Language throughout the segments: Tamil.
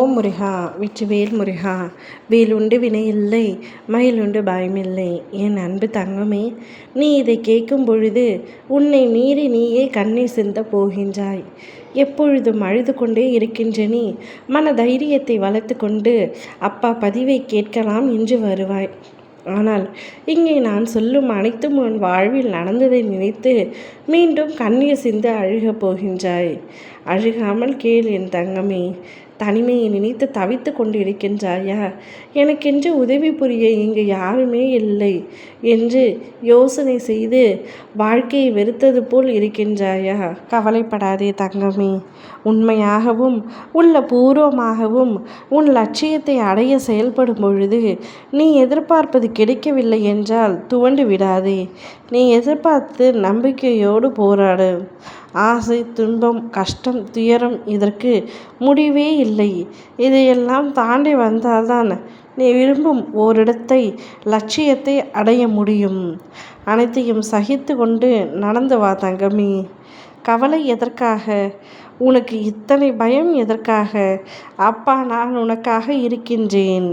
ஓம் முருகா வெற்றிவேல் முருகா வேலுண்டு வினையில்லை மயிலுண்டு பயமில்லை. என் அன்பு தங்கமே நீ இதை கேட்கும் பொழுது உன்னை மீறி நீயே கண்ணீர் சிந்த போகின்றாய். எப்பொழுதும் அழுது கொண்டே இருக்கின்ற நீ மன தைரியத்தை வளர்த்து கொண்டு அப்பா பதிவை கேட்கலாம் என்று வருவாய். ஆனால் இங்கே நான் சொல்லும் அனைத்தும் உன் வாழ்வில் நடந்ததை நினைத்து மீண்டும் கண்ணீர் சிந்து அழுகப் போகின்றாய். அழுகாமல் கேள் என் தங்கமே தனிமையை நினைத்து தவித்து கொண்டிருக்கின்றாயா? எனக்கென்று உதவி புரிய இங்கு யாருமே இல்லை என்று யோசனை செய்து வாழ்க்கையை வெறுத்தது போல் இருக்கின்றாயா? கவலைப்படாதே தங்கமே. உண்மையாகவும் உள்ள பூர்வமாகவும் உன் லட்சியத்தை அடைய செயல்படும் பொழுது நீ எதிர்பார்ப்பது கிடைக்கவில்லை என்றால் துவண்டு விடாதே. நீ எதிர்பார்த்து நம்பிக்கையோடு போராடு. ஆசை துன்பம் கஷ்டம் துயரம் இதற்கு முடிவே இல்லை. இதையெல்லாம் தாண்டி வந்தால்தான் நீ விரும்பும் ஓரிடத்தை லட்சியத்தை அடைய முடியும். அனைத்தையும் சகித்து கொண்டு நடந்து வா தங்கமி. கவலை எதற்காக? உனக்கு இத்தனை பயம் எதற்காக? அப்பா நான் உனக்காக இருக்கின்றேன்.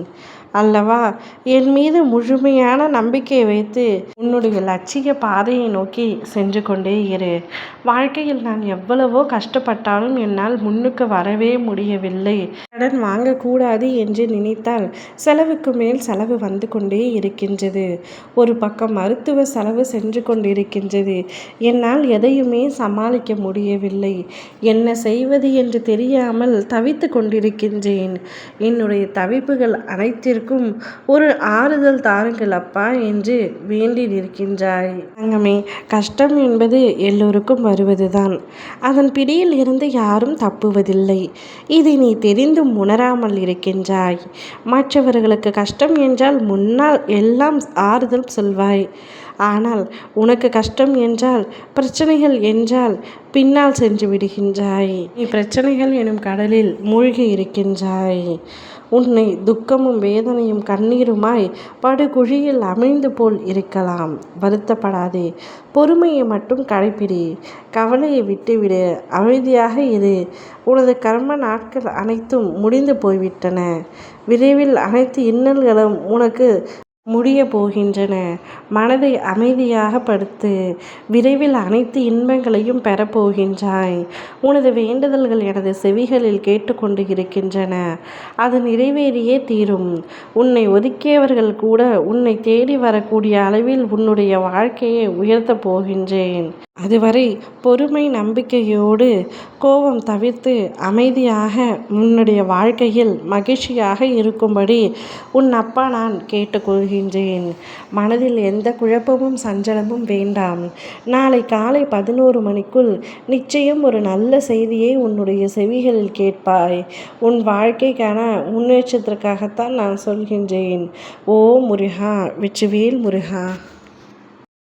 அல்லவா? என் மீது முழுமையான நம்பிக்கை வைத்து உன்னுடைய லட்சிய பாதையை நோக்கி சென்று கொண்டே இரு. வாழ்க்கையில் நான் எவ்வளவோ கஷ்டப்பட்டாலும் என்னால் முன்னுக்கு வரவே முடியவில்லை. கடன் வாங்கக்கூடாது என்று நினைத்தால் செலவுக்கு மேல் செலவு வந்து கொண்டே இருக்கின்றது. ஒரு பக்கம் மருத்துவ செலவு சென்று கொண்டிருக்கின்றது. என்னால் எதையுமே சமாளிக்க முடியவில்லை. என்ன செய்வது என்று தெரியாமல் தவித்து கொண்டிருக்கின்றேன். என்னுடைய தவிப்புகள் அனைத்திற்கும் ஒரு ஆறுதல் தாருங்கள் அப்பா என்று வேண்டி நிற்கின்றாய். தங்கமே கஷ்டம் என்பது எல்லோருக்கும் வருவதுதான். அதன் பிடியில் இருந்து யாரும் தப்புவதில்லை. இதை நீ தெரிந்தும் உணராமல் இருக்கின்றாய். மற்றவர்களுக்கு கஷ்டம் என்றால் முன்னால் எல்லாம் ஆறுதல் சொல்வாய். ஆனால் உனக்கு கஷ்டம் என்றால் பிரச்சனைகள் என்றால் பின்னால் சென்று விடுகின்றாய். நீ பிரச்சனைகள் எனும் கடலில் மூழ்கி இருக்கின்றாய். உன்னை துக்கமும் வேதனையும் கண்ணீருமாய் படுகுழியில் அமைந்து போல் இருக்கலாம். வருத்தப்படாதே. பொறுமையை மட்டும் கடைப்பிடி. கவலையை விட்டுவிடு. அமைதியாக இரு. உனது கர்ம நாட்கள் அனைத்தும் முடிந்து போய்விட்டன. விரைவில் அனைத்து இன்னல்களும் உனக்கு முடிய போகின்றன. மனதை அமைதியாக படுத்து விரைவில் அனைத்து இன்பங்களையும் பெறப்போகின்றாய் உனது வேண்டுதல்கள் எனது செவிகளில் கேட்டுக்கொண்டு இருக்கின்றன அது நிறைவேறியே தீரும். உன்னை ஒதுக்கியவர்கள் கூட உன்னை தேடி வரக்கூடிய அளவில் உன்னுடைய வாழ்க்கையை உயர்த்தப் போகின்றேன். அதுவரை பொறுமை நம்பிக்கையோடு கோபம் தவிர்த்து அமைதியாக உன்னுடைய வாழ்க்கையில் மகிழ்ச்சியாக இருக்கும்படி உன் அப்பா நான் கேட்டுக்கொள்கின்றேன். மனதில் எந்த குழப்பமும் சஞ்சலமும் வேண்டாம். நாளை காலை பதினோரு மணிக்குள் நிச்சயம் ஒரு நல்ல செய்தியை உன்னுடைய செவிகளில் கேட்பாய். உன் வாழ்க்கைக்கான முன்னேற்றத்திற்காகத்தான் நான் சொல்கின்றேன். ஓ முருகா வெற்றிவேல் முருகா.